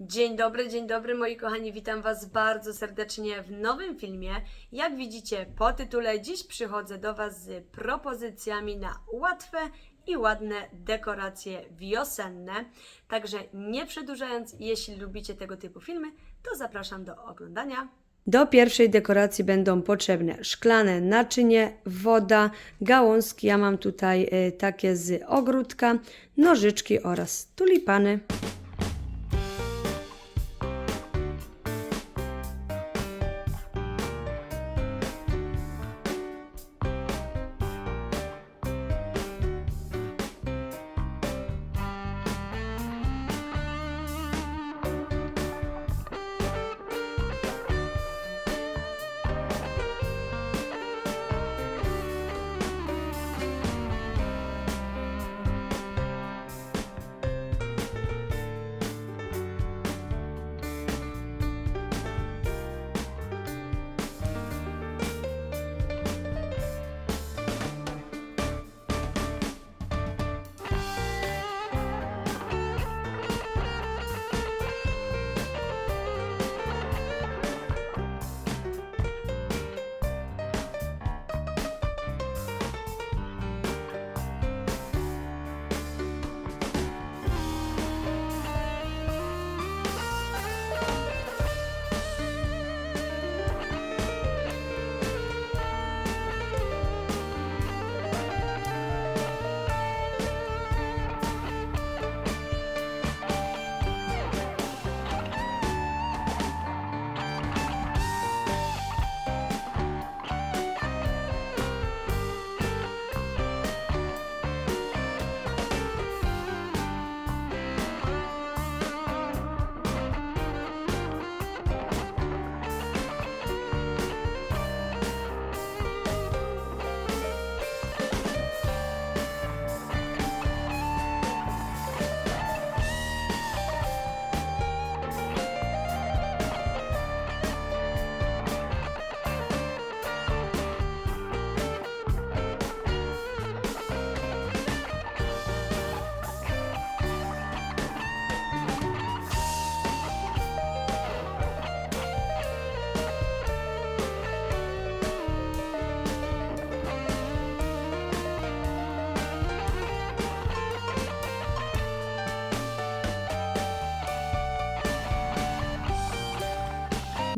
Dzień dobry, dzień dobry moi kochani, witam Was bardzo serdecznie w nowym filmie. Jak widzicie po tytule, dziś przychodzę do Was z propozycjami na łatwe i ładne dekoracje wiosenne. Także nie przedłużając, jeśli lubicie tego typu filmy, to zapraszam do oglądania. Do pierwszej dekoracji będą potrzebne szklane naczynie, woda, gałązki. Ja mam tutaj y, takie z ogródka, nożyczki oraz tulipany.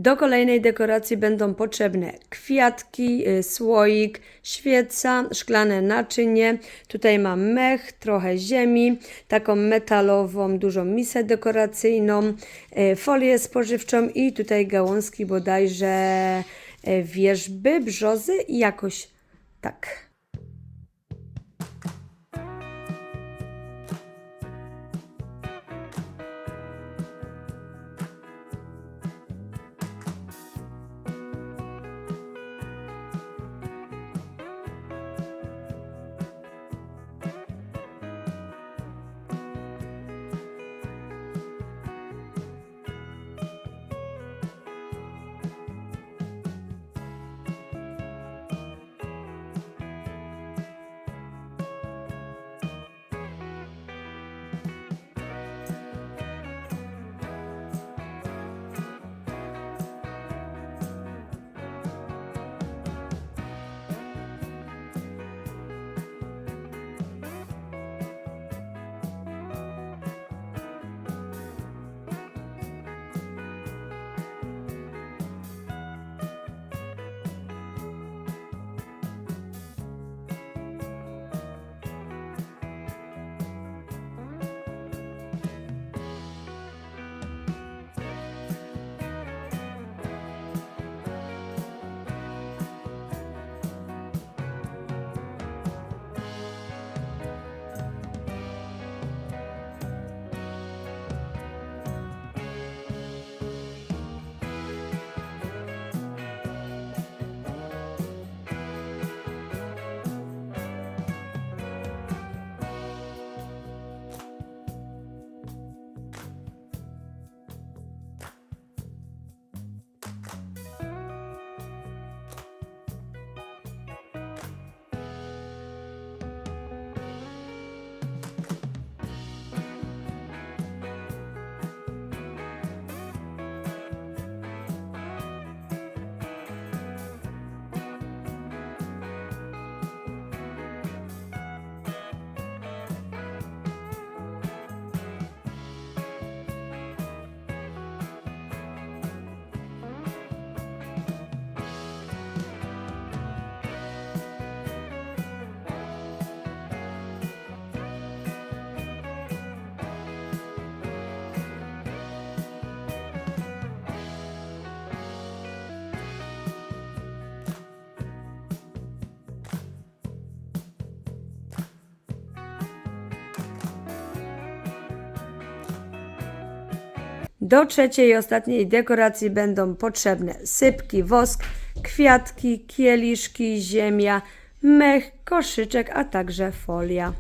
Do kolejnej dekoracji będą potrzebne kwiatki, y, słoik, świeca, szklane naczynie. Tutaj mam mech, trochę ziemi, taką metalową, dużą misę dekoracyjną, y, folię spożywczą i tutaj gałązki bodajże y, wierzby, brzozy i jakoś tak. Do trzeciej i ostatniej dekoracji będą potrzebne sypki, wosk, kwiatki, kieliszki, ziemia, mech, koszyczek, a także folia.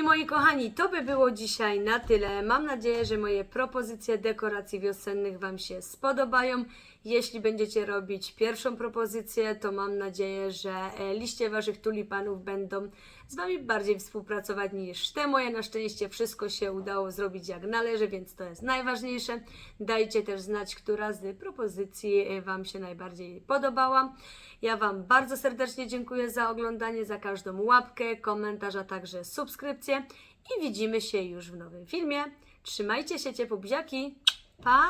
I moi kochani, to by było dzisiaj na tyle. Mam nadzieję, że moje propozycje dekoracji wiosennych Wam się spodobają. Jeśli będziecie robić pierwszą propozycję, to mam nadzieję, że e, liście Waszych tulipanów będą z Wami bardziej współpracować niż te moje. Na szczęście wszystko się udało zrobić jak należy, więc to jest najważniejsze. Dajcie też znać, która z propozycji e, Wam się najbardziej podobała. Ja Wam bardzo serdecznie dziękuję za oglądanie, za każdą łapkę, komentarz, a także subskrypcję i widzimy się już w nowym filmie. Trzymajcie się ciepło buziaki. Pa!